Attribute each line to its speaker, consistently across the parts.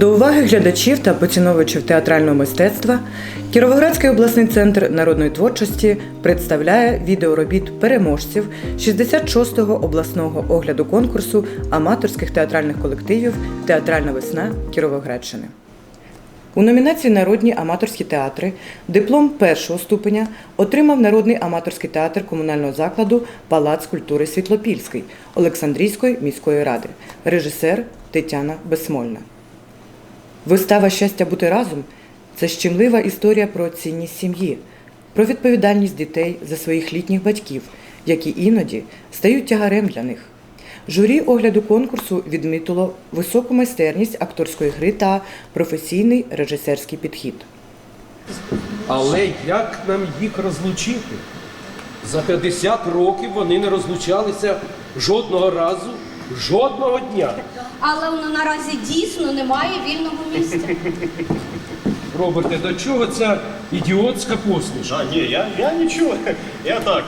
Speaker 1: До уваги глядачів та поціновувачів театрального мистецтва Кіровоградський обласний центр народної творчості представляє відеоробіт переможців 66-го обласного огляду конкурсу аматорських театральних колективів Театральна весна Кіровоградщини. У номінації Народні аматорські театри диплом першого ступеня отримав Народний аматорський театр комунального закладу Палац культури Світлопільський Олександрійської міської ради, режисер Тетяна Безсмольна. Вистава Щастя бути разом це щемлива історія про цінність сім'ї, про відповідальність дітей за своїх літніх батьків, які іноді стають тягарем для них. Журі огляду конкурсу відмітило високу майстерність акторської гри та професійний режисерський підхід.
Speaker 2: Але як нам їх розлучити? За 50 років вони не розлучалися жодного разу, жодного дня.
Speaker 3: Але воно наразі дійсно немає вільного місця.
Speaker 2: Роберте, до чого ця ідіотська посмішка?
Speaker 4: А, ні, я, я нічого. Я так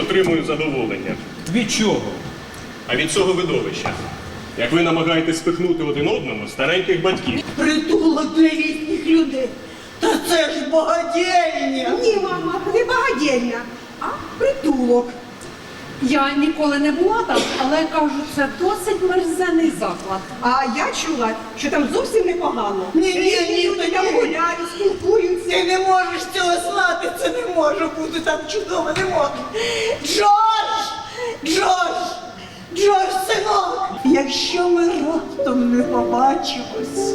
Speaker 4: отримую задоволення.
Speaker 2: Від чого?
Speaker 4: А від цього видовища. Як ви намагаєтесь спихнути один одному стареньких батьків.
Speaker 5: Притулок для літніх людей. Та це ж багадєння.
Speaker 6: Ні, мама, не багадєння, а притулок. Я ніколи не була там, але кажу, це досить мерзений заклад. А я чула, що там зовсім непогано.
Speaker 5: Ні, ні, ні,
Speaker 6: люди там гуляють, спілкуються.
Speaker 5: Ти не можеш цього знати, це не може бути так чудово, не може. Джордж! Джордж! Джордж, синок! Якщо ми раптом не побачимось,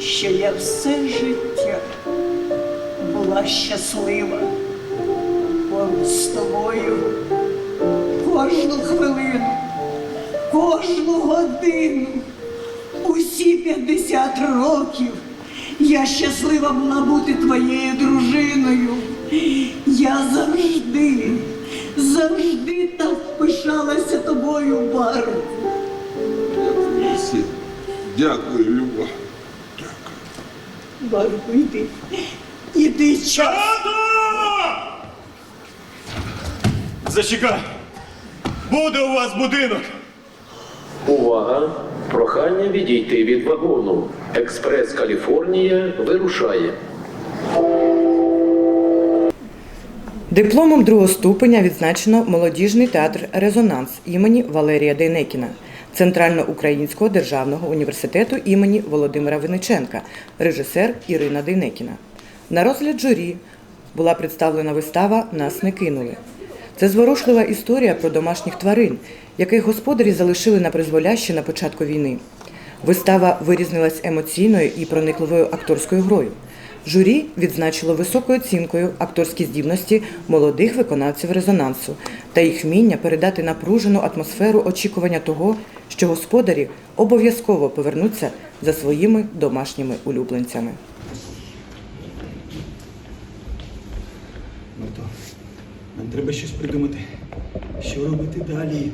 Speaker 5: що я все життя була щаслива поруч з тобою кожну хвилину, кожну годину, усі 50 років. Я щаслива була бути твоєю дружиною. Я завжди, завжди так пишалася тобою, Барбо.
Speaker 7: Дякую, Сі. Дякую, Люба.
Speaker 5: Барбо, йди. Іди час.
Speaker 4: Зачекай! Буде у вас будинок!
Speaker 8: Увага! Прохання відійти від вагону. Експрес Каліфорнія вирушає.
Speaker 1: Дипломом другого ступеня відзначено молодіжний театр Резонанс імені Валерія Дейнекіна, Центральноукраїнського державного університету імені Володимира Винниченка, режисер Ірина Дейнекіна. На розгляд журі була представлена вистава Нас не кинули. Це зворушлива історія про домашніх тварин, яких господарі залишили на призволяще на початку війни. Вистава вирізнилась емоційною і проникливою акторською грою. Журі відзначило високою оцінкою акторські здібності молодих виконавців резонансу та їх вміння передати напружену атмосферу очікування того, що господарі обов'язково повернуться за своїми домашніми улюбленцями.
Speaker 9: Ну то нам треба щось придумати, що робити далі.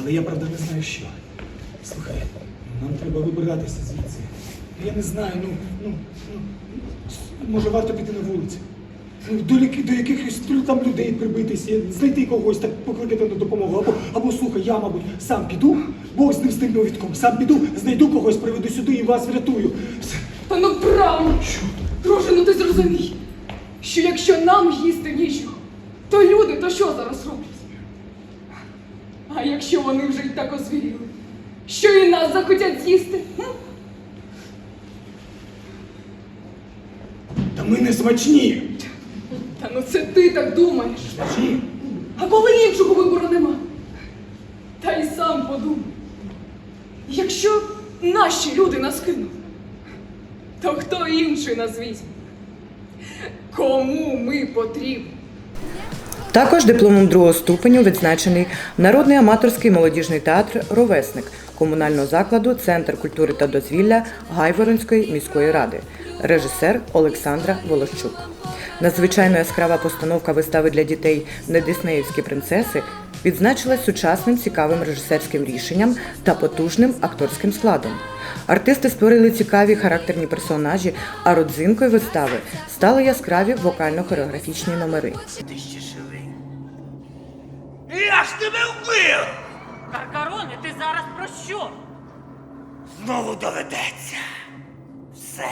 Speaker 9: Але я правда не знаю що. Слухай, нам треба вибиратися звідси. Я не знаю, ну, ну, ну може варто піти на вулицю. Ну, до, до якихось там людей прибитися, знайти когось, так покликати на допомогу. Або, або слухай, я, мабуть, сам піду, Бог з ним з тим новідком, сам піду, знайду когось, приведу сюди і вас врятую.
Speaker 10: Та ну правильно. Друже, ну ти зрозумій, що якщо нам їсти нічого, то люди то що зараз роблять? А якщо вони вже й так озвіріли, що і нас захотять з'їсти?
Speaker 9: Та ми не смачні.
Speaker 10: Та ну це ти так думаєш.
Speaker 9: Смачні.
Speaker 10: А коли іншого вибору нема? Та й сам подумай. Якщо наші люди нас кинуть, то хто інший нас візьме? Кому ми потрібні?
Speaker 1: Також дипломом другого ступеню відзначений Народний аматорський молодіжний театр Ровесник комунального закладу Центр культури та дозвілля Гайворонської міської ради, режисер Олександра Волощук. Надзвичайно яскрава постановка вистави для дітей Недиснеївські принцеси відзначилась сучасним цікавим режисерським рішенням та потужним акторським складом. Артисти створили цікаві характерні персонажі, а родзинкою вистави стали яскраві вокально-хореографічні номери.
Speaker 5: Я ж тебе вбив!
Speaker 11: Каркароне, ти зараз про що?
Speaker 5: Знову доведеться все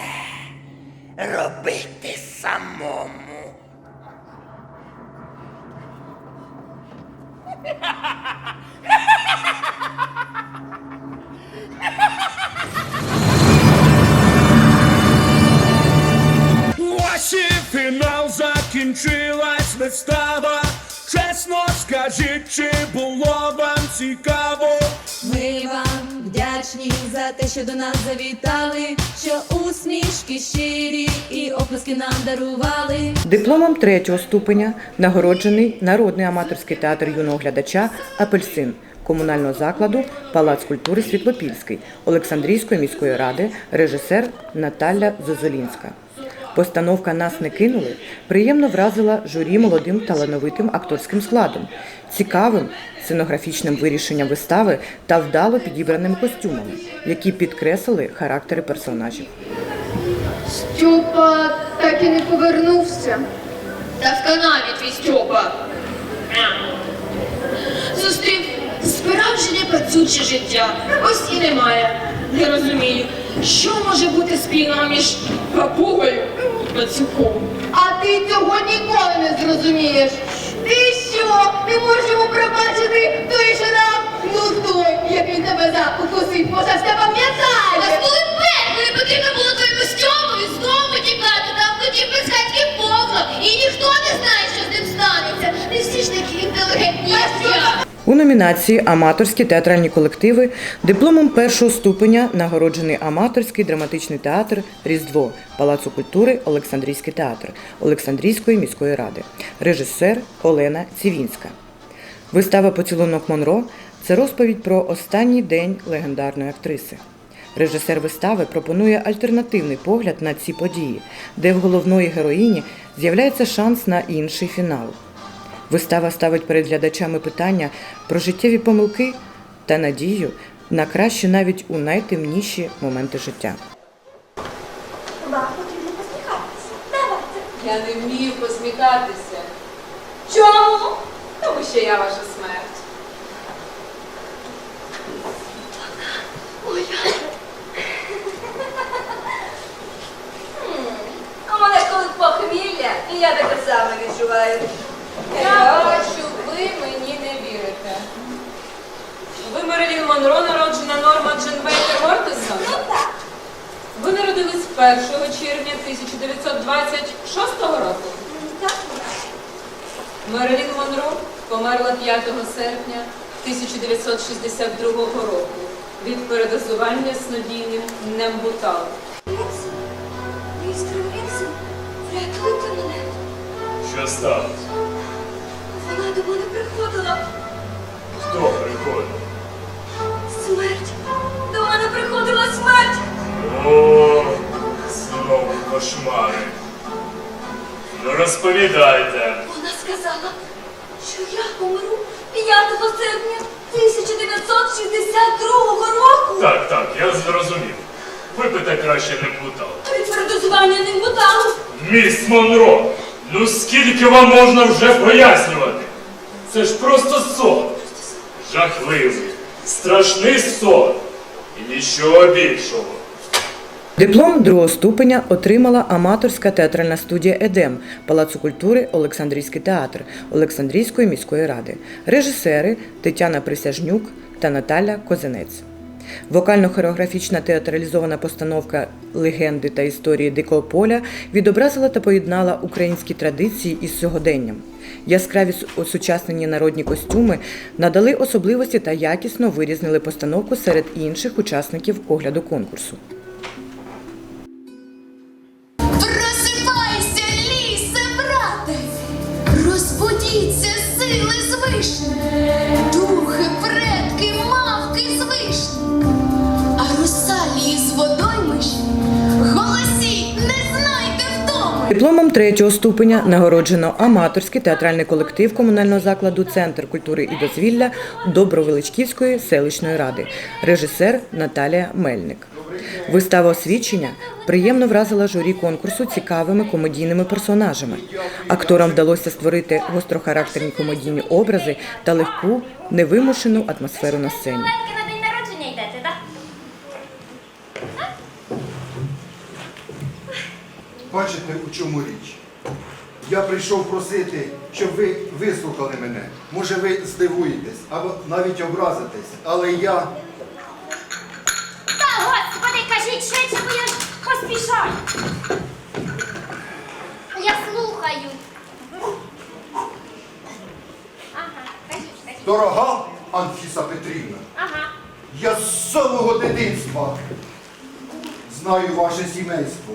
Speaker 5: робити самому.
Speaker 9: Ось і фінал закінчилась вистава. Чесно скажіть, чи було вам цікаво?
Speaker 11: Ми вам вдячні за те, що до нас завітали, що усмішки щирі і оплески нам дарували.
Speaker 1: Дипломом третього ступеня нагороджений народний аматорський театр юного глядача Апельсин комунального закладу Палац культури Світлопільський Олександрійської міської ради, режисер Наталя Зозолінська. Постановка Нас не кинули приємно вразила журі молодим талановитим акторським складом, цікавим сценографічним вирішенням вистави та вдало підібраними костюмами, які підкреслили характери персонажів.
Speaker 10: Стьопа так і не повернувся.
Speaker 11: Та в канаві твій Стьопа. Зустрів справжнє працюче життя. Ось і немає. Не розумію, що може бути спільного між папугою пацюком.
Speaker 10: А ти цього ніколи не зрозумієш. Ти що? Не можемо пробачити той нам? Ну той, як він тебе за укусив, може все пам'ятає.
Speaker 11: Та коли коли потрібно було той костюмові знову тікати, там хотів без хатки повно, і ніхто не знає, що з ним станеться. Не всі ж такі інтелігентні, як я.
Speaker 1: У номінації Аматорські театральні колективи дипломом першого ступеня нагороджений аматорський драматичний театр Різдво Палацу культури Олександрійський театр Олександрійської міської ради, режисер Олена Цівінська. Вистава Поцілунок Монро це розповідь про останній день легендарної актриси. Режисер вистави пропонує альтернативний погляд на ці події, де в головної героїні з'являється шанс на інший фінал. Вистава ставить перед глядачами питання про життєві помилки та надію на краще навіть у найтемніші моменти життя.
Speaker 11: Я не вмію посміхатися. Чому? Тому що я ваша смерть.
Speaker 12: У мене коли похмілля, і я таке саме відчуваю.
Speaker 11: Я бачу, ви мені не вірите. Ви Мерилін Монро, народжена Норма Дженбейкер Мортисон?
Speaker 12: Ну так.
Speaker 11: Ви народились 1 червня 1926 року.
Speaker 12: Так.
Speaker 11: Мерилін Монро померла 5 серпня 1962 року від передозування снодійним нембуталом.
Speaker 12: Містер Вінсен, врятуйте мене.
Speaker 4: Що сталося?
Speaker 12: До мене приходила.
Speaker 4: Хто приходив?
Speaker 12: Смерть. До мене приходила смерть.
Speaker 4: О, знову кошмари. Ну розповідайте.
Speaker 12: Вона сказала, що я помру 5 серпня 1962 року.
Speaker 4: Так, так, я зрозумів. Випити краще не плутав.
Speaker 12: Від передозування не металу.
Speaker 4: Міс Монро, ну скільки вам можна вже пояснювати? Це ж просто сон. Жахливий, страшний сон. І нічого більшого.
Speaker 1: Диплом другого ступеня отримала аматорська театральна студія Едем Палацу культури Олександрійський театр Олександрійської міської ради, режисери Тетяна Присяжнюк та Наталя Козенець. Вокально-хореографічна театралізована постановка легенди та історії Дикого поля відобразила та поєднала українські традиції із сьогоденням. Яскраві осучаснені народні костюми надали особливості та якісно вирізнили постановку серед інших учасників огляду конкурсу. Дипломом третього ступеня нагороджено аматорський театральний колектив комунального закладу Центр культури і дозвілля Добровеличківської селищної ради, режисер Наталія Мельник. Вистава освідчення приємно вразила журі конкурсу цікавими комедійними персонажами. Акторам вдалося створити гострохарактерні комедійні образи та легку, невимушену атмосферу на сцені.
Speaker 13: Бачите, у чому річ? Я прийшов просити, щоб ви вислухали мене. Може, ви здивуєтесь або навіть образитесь, але я
Speaker 11: Та господи, кажіть швидше, бо я поспішаю. Я слухаю. Ага, кажіть, кажіть.
Speaker 13: дорога Анфіса Петрівна.
Speaker 11: Ага.
Speaker 13: Я з самого дитинства знаю ваше сімейство.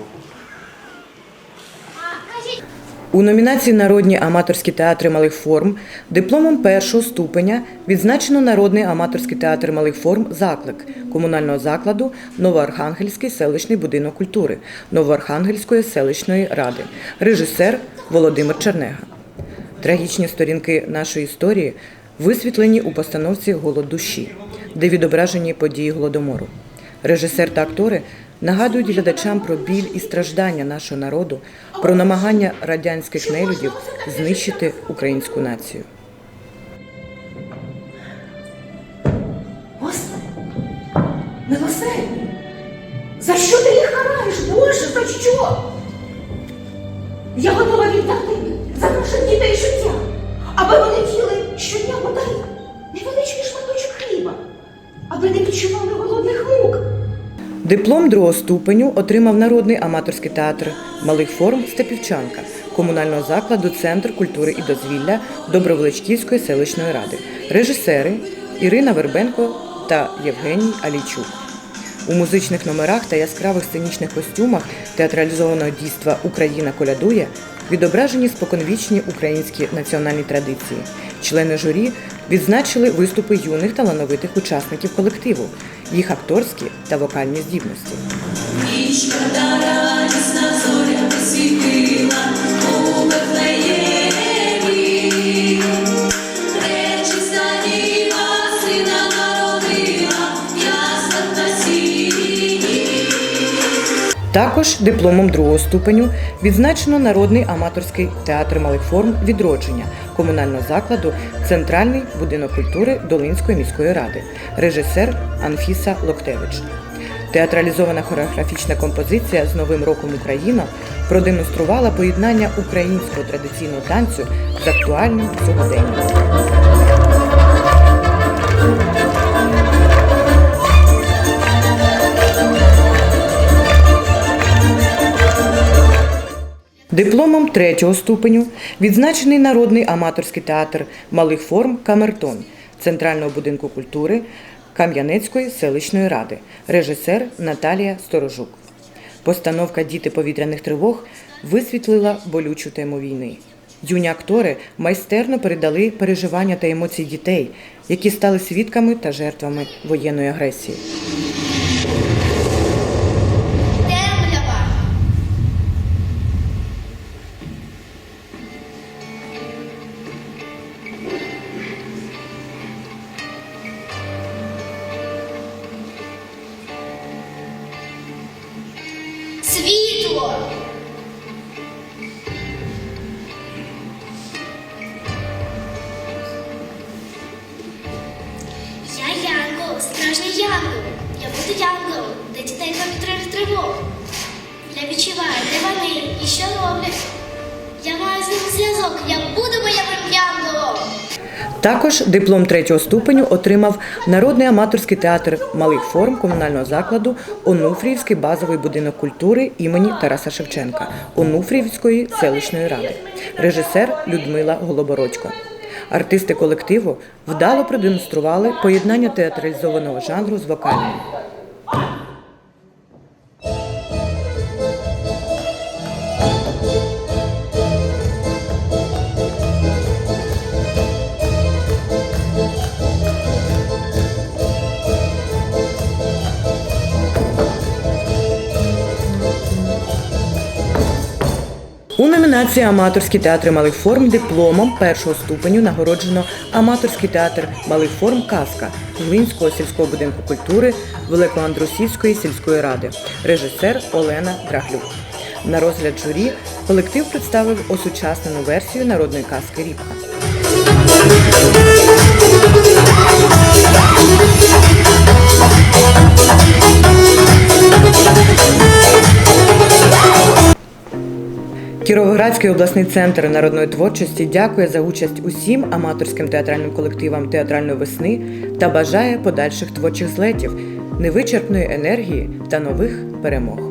Speaker 1: У номінації Народні аматорські театри малих форм дипломом першого ступеня відзначено Народний аматорський театр малих форм Заклик комунального закладу Новоархангельський селищний будинок культури Новоархангельської селищної ради, режисер Володимир Чернега. Трагічні сторінки нашої історії висвітлені у постановці Голод душі, де відображені події голодомору. Режисер та актори нагадують глядачам про біль і страждання нашого народу, про намагання радянських нелюдів знищити українську націю.
Speaker 10: Господи, милосердний, за що ти їх караєш, Боже, за що? Я готова віддати за наших дітей життя, аби вони їли щодня бодай невеличкий шматочок хліба, аби не відчували голодних мук.
Speaker 1: Диплом другого ступеню отримав Народний аматорський театр малих форм Степівчанка комунального закладу Центр культури і дозвілля Доброволичківської селищної ради, режисери Ірина Вербенко та Євгеній Алійчук. У музичних номерах та яскравих сценічних костюмах театралізованого дійства Україна колядує відображені споконвічні українські національні традиції. Члени журі відзначили виступи юних талановитих учасників колективу, їх акторські та вокальні здібності. Також дипломом другого ступеню відзначено Народний аматорський театр малих форм відродження комунального закладу Центральний будинок культури Долинської міської ради, режисер Анфіса Локтевич. Театралізована хореографічна композиція з Новим роком Україна продемонструвала поєднання українського традиційного танцю з актуальним сьогоденням. Дипломом третього ступеню відзначений Народний аматорський театр малих форм Камертон Центрального будинку культури Кам'янецької селищної ради, режисер Наталія Сторожук. Постановка Діти повітряних тривог висвітлила болючу тему війни. Юні актори майстерно передали переживання та емоції дітей, які стали свідками та жертвами воєнної агресії. Також диплом третього ступеню отримав Народний аматорський театр малих форм комунального закладу Онуфріївський базовий будинок культури імені Тараса Шевченка Онуфріївської селищної ради, режисер Людмила Голобородько. Артисти колективу вдало продемонстрували поєднання театралізованого жанру з вокальним. Номінації Аматорські театри малих форм дипломом першого ступеню нагороджено Аматорський театр малих форм Казка Глинського сільського будинку культури Великоандрусівської сільської ради, режисер Олена Драглюк. На розгляд журі колектив представив осучаснену версію народної казки Рібка. Кіровоградський обласний центр народної творчості дякує за участь усім аматорським театральним колективам театральної весни та бажає подальших творчих злетів, невичерпної енергії та нових перемог.